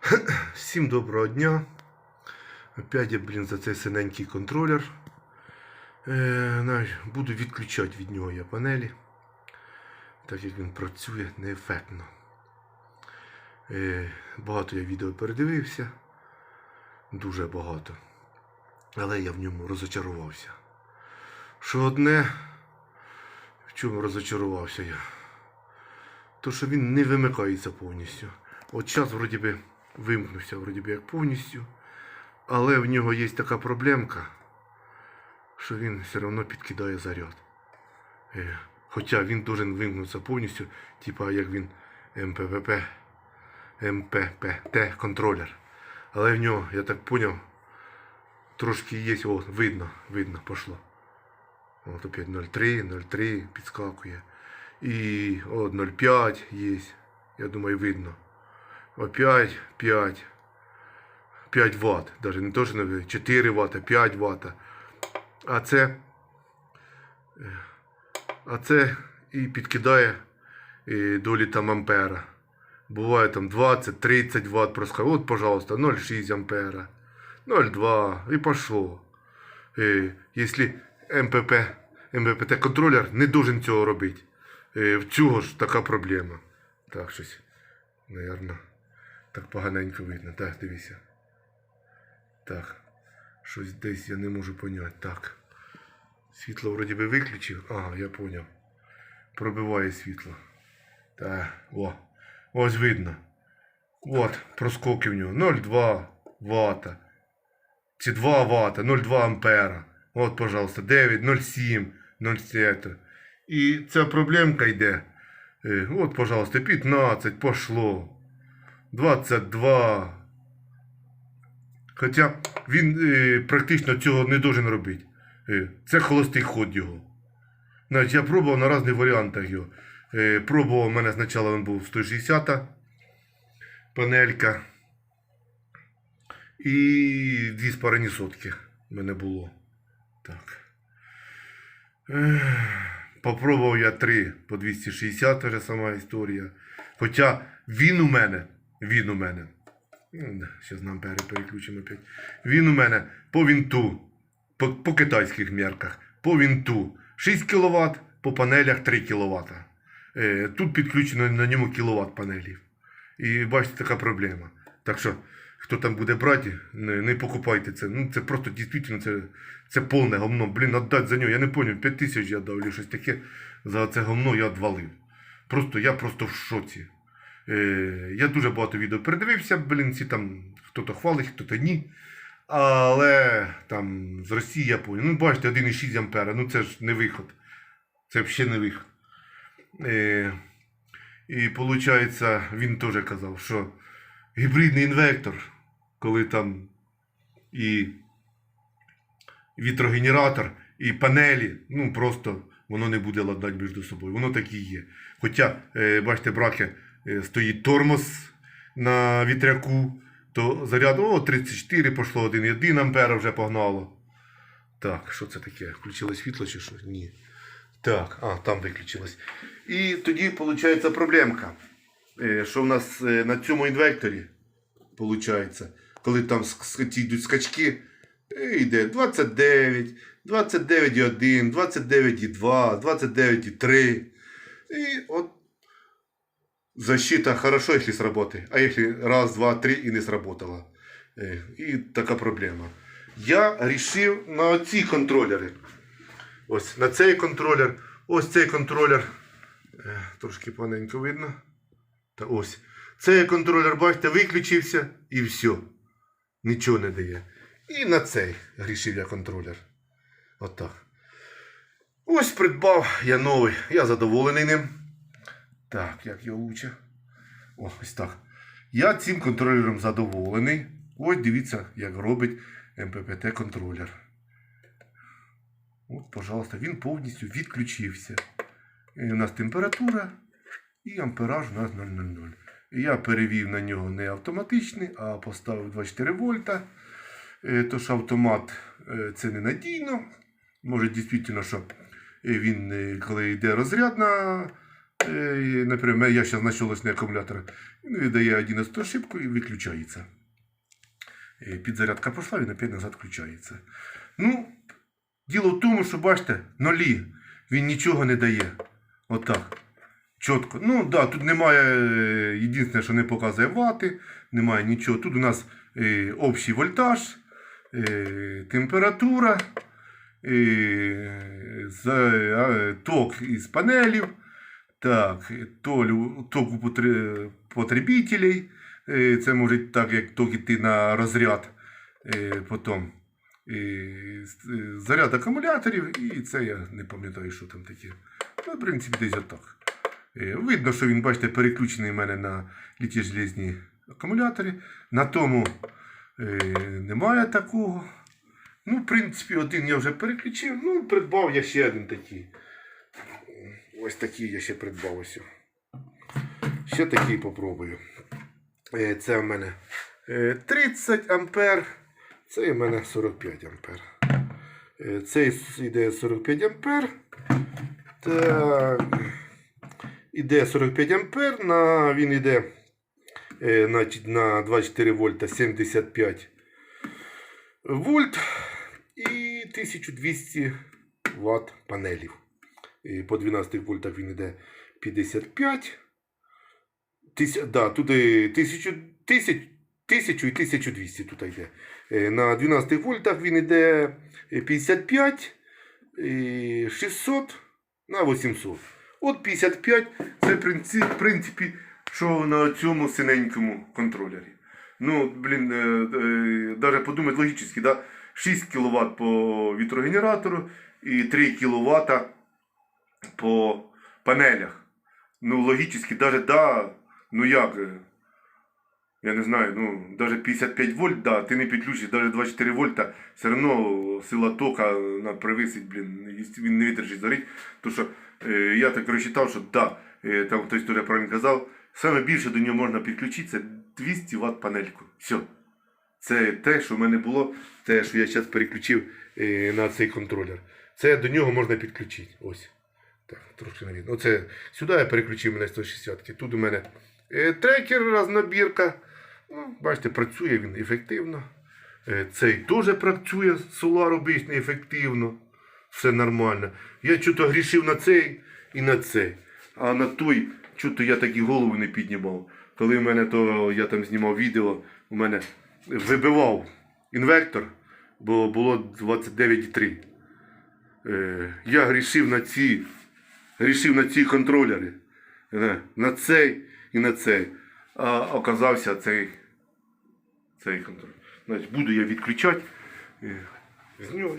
Всім доброго дня. Опять я, блін, за цей синенький контролер. Е, буду відключати від нього я панелі, так як він працює неефектно. Е, багато я відео передивився. Дуже багато. Але я в ньому розочарувався. Що одне, в чому розочарувався я? То, що він не вимикається повністю. От зараз вроді би вимкнувся, вроді би як повністю. Але в нього є така проблемка, що він все одно підкидає заряд. Е, Хоча він должен вимкнутися повністю, типа як він МПВП, МППТ контролер. Але в нього, я так поняв, трошки є, о, видно, видно, пошло. От опять 0,3, 0,3 підскакує. І о, 0,5 є. Я думаю, видно. Опять 5. 5 Вт. Даже не то, що не 4 Вт, 5 Вт. А це. А це і підкидає е, долі там ампера. Буває там 20-30 Вт проскакує. От, пожалуйста, 0,6 ампера. 0,2 і пошло. Якщо МПП, МППТ контролер не должен цього робити. В цього ж така проблема. Так, щось, наверно, так поганенько видно. Так, дивіться. Так. Щось десь я не можу поняти. Так. Світло вроді би виключив. Ага, я поняв. Пробиває світло. Так, о. Ось видно. От, проскоки в нього. 0,2 Вт. Чи 2 Вт, 0,2 ампера. От, пожалуйста, 9, 0,7, 0,7. І ця проблемка йде. Е, От, пожалуйста, 15 пошло. 22. Хоча він е, практично цього не должен робити. Е, це холостий ход його. Навіть я пробував на різних варіантах його. Е, пробував, у мене спочатку він був 160 панелька. І дві спарені сотки в мене було. Так. Попробував я три по 260, вже сама історія. Хоча він у мене, він у мене. Зараз нам ампери переключимо опять. Він у мене по вінту, по, по китайських мірках, по вінту 6 кВт, по панелях 3 кВт. Е, тут підключено на ньому кіловат панелів. І бачите, така проблема. Так що, хто там буде брати, не, не покупайте це. Ну, це просто дійсно це, це повне говно. Блін, віддати за нього. Я не зрозумів, 5 тисяч я дав, щось таке. За це говно я відвалив. Просто я просто в шоці. Е, я дуже багато відео передивився, блін, ці там хто-то хвалить, хто-то ні. Але там з Росії я. Ну, бачите, 1,6 ампера, ну це ж не виход. Це взагалі не виход. Е, і виходить, він теж казав, що гібридний інвектор, коли там і вітрогенератор, і панелі, ну просто воно не буде ладнати між собою. Воно так і є. Хоча, е, бачите, браки, стоїть тормоз на вітряку, то заряд, о, 34 пішло, 1,1 ампера вже погнало. Так, що це таке? Включилось світло чи що? Ні. Так, а, там виключилось. І тоді виходить проблемка. Е, Що в нас е, на цьому інвекторі виходить, коли там йдуть скачки, е, йде 29, 29,1, 29,2, 29,3. І от защита хорошо, якщо сработає, а якщо раз, два, три і не сработала. І така проблема. Я вирішив на ці контролери. Ось на цей контролер, ось цей контролер. Е, Трошки планенько видно. Та ось. Цей контролер, бачите, виключився і все. Нічого не дає. І на цей грішив я контролер. Отак. Ось придбав я новий. Я задоволений ним. Так, як його лучше. Ось так. Я цим контролером задоволений. Ось дивіться, як робить МППТ контролер. От, пожалуйста, він повністю відключився. І у нас температура і ампераж у нас 0,00. Я перевів на нього не автоматичний, а поставив 24 вольта. Е, Тож автомат е, це ненадійно. Може, дійсно, що е, він, коли йде розряд на Е, Наприклад, я зараз на щолочний акумулятор. Він видає 11 ошибку і виключається. Е, Підзарядка пішла, він опять назад включається. Ну, діло в тому, що бачите, нолі. Він нічого не дає. Отак. Чітко. Ну, да, тут немає, е, єдине, що не показує вати, немає нічого. Тут у нас е, общий вольтаж, е, температура, е, за, е, ток із панелів, так, толю, ток у потребителей. Е, Це може так, як ток іти на розряд. Е, Потім е, заряд акумуляторів, і це я не пам'ятаю, що там таке. Ну, в принципі, десь отак. Видно, що він, бачите, переключений в мене на літі железні акумулятори. На тому немає такого. Ну, в принципі, один я вже переключив. Ну, придбав я ще один такий. Ось такий я ще придбав ось. Ще такий попробую. Е, Це в мене е, 30 ампер. Це в мене 45 ампер. Е, Цей йде 45 ампер. Так. Іде 45 ампер, на, він йде е, на 24 вольта 75 вольт і 1200 Вт панелів. По 12 вольтах він йде 55. Тися, да, тут 1000, 1000, 1000 і 1200 тут йде. Е, На 12 вольтах він йде 55, 600 на 800. От 55 це в принципі, що на цьому синенькому контролері. Ну, блін, е, е, подумати логічно, да? 6 кВт по вітрогенератору і 3 кВт по панелях. Ну, логічно, даже да, ну як. е, Я не знаю, ну, даже 55 вольт, да, ти не підключиш, даже 24 вольта, все одно сила тока на привисить, блін, він не витримить зорить. То що е, я так розчитав, що да, е, там хтось теж правильно казав, саме більше до нього можна підключити, це 200 Вт панельку. Все. Це те, що в мене було, те, що я зараз переключив е, на цей контролер. Це до нього можна підключити. Ось. Так, трошки не видно. Оце сюди я переключив мене 160 Тут у мене е, трекер, рознобірка. Ну, бачите, працює він ефективно. Е, цей теж працює, Solar обичний ефективно. Все нормально. Я чого грішив на цей і на цей. А на той, чого я так і голову не піднімав. Коли в мене то я там знімав відео, у мене вибивав інвектор, бо було 29,3. Е, я грішив на ці, грішив на ці контролери. Е, На цей і на цей. А оказався цей, цей контролер. Значить, буду я відключати, е,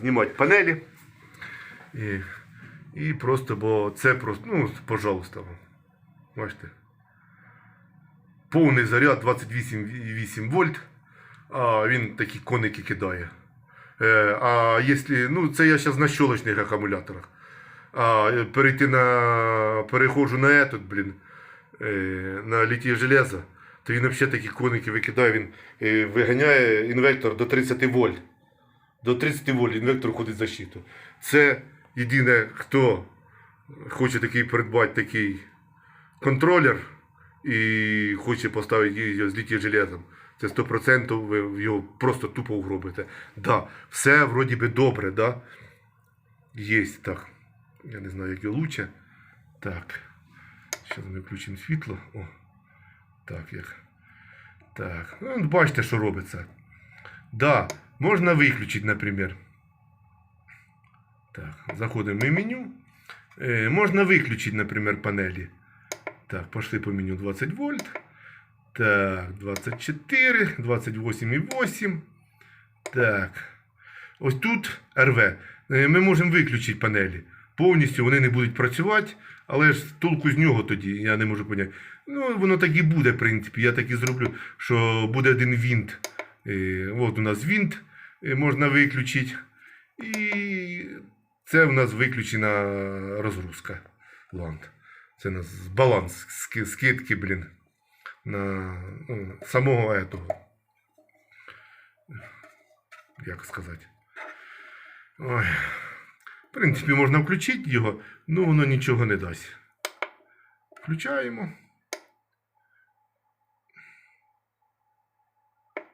знімати панелі. І, і просто, бо це просто, ну, пожалуйста. Бачите. Повний заряд 28,8 вольт, а він такі коники кидає. Е, а якщо, ну це я зараз на щолочних акумуляторах. А перейти на переходжу на этот, блін, е, на літіє железо, то він взагалі такі коники викидає, він е, виганяє інвектор до 30 вольт. До 30 вольт інвектор входить в защиту. Це єдине, хто хоче такий придбати такий контролер і хоче поставити її з літіє железом. Це 100% ви його просто тупо угробите. Да, все вроді би добре, да? Є так. Я не знаю, як його лучше. Так. Зараз ми включимо світло. О. Так, як. Так. Ну, от бачите, що робиться. Да, можна виключити, наприклад. Так, заходимо в меню. Е, можна виключити, наприклад, панелі. Так, пошли по меню 20 вольт. Так, 24, 28,8. Так. Ось тут РВ. Е, Ми можемо виключити панелі. Повністю вони не будуть працювати, але ж толку з нього тоді, я не можу поняти. Ну, воно так і буде, в принципі. Я так і зроблю, що буде один вінт. Е, От у нас вінт е, можна виключити. І це в нас виключена розгрузка. Ланд. Це у нас баланс скидки, блін на ну, самого этого. Як сказати. Ой. В принципі, можна включити його, але воно нічого не дасть. Включаємо.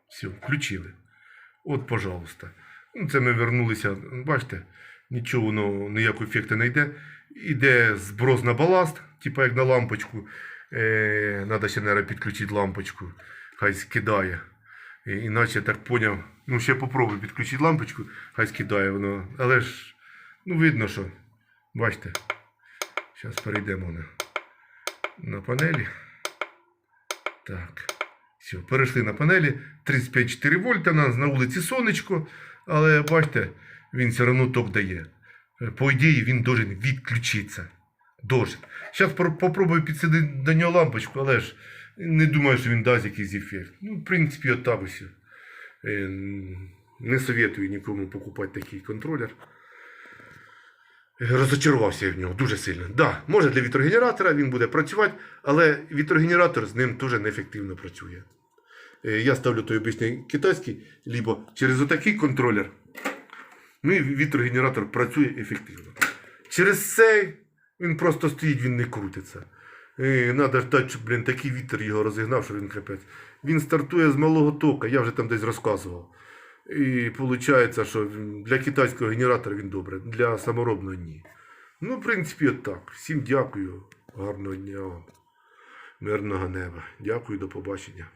Все, включили. От, пожалуйста. Ну, це ми вернулися. Бачите, нічого воно ніякого ефекту не йде. Іде зброс на баласт, типа як на лампочку. Е, надо ще, наверное, підключити лампочку. Хай скидає. Іначе я так поняв. Ну, ще попробую підключити лампочку, хай скидає воно. Але ж, ну, видно, що. Бачите. Зараз перейдемо на, на панелі. Так. Все, перейшли на панелі. 35,4 вольта, у нас на вулиці сонечко, але бачите, він все одно ток дає. Е, По ідеї, він должен відключитися. Должен. Зараз попробую підсадити до нього лампочку, але ж не думаю, що він дасть якийсь ефект. Ну, в принципі, от так ось. Е, Не советую нікому покупати такий контролер. Розочарувався я в нього дуже сильно. Да, може для вітрогенератора він буде працювати, але вітрогенератор з ним дуже неефективно працює. Е, Я ставлю той обичний китайський, либо через отакий контролер. Ну і вітрогенератор працює ефективно. Через цей він просто стоїть, він не крутиться. Треба ждати, щоб блін, такий вітер його розігнав, що він капець. Він стартує з малого тока, я вже там десь розказував. І виходить, що для китайського генератора він добре, для саморобного ні. Ну, в принципі, от так. Всім дякую. Гарного дня вам. Мирного неба. Дякую, до побачення.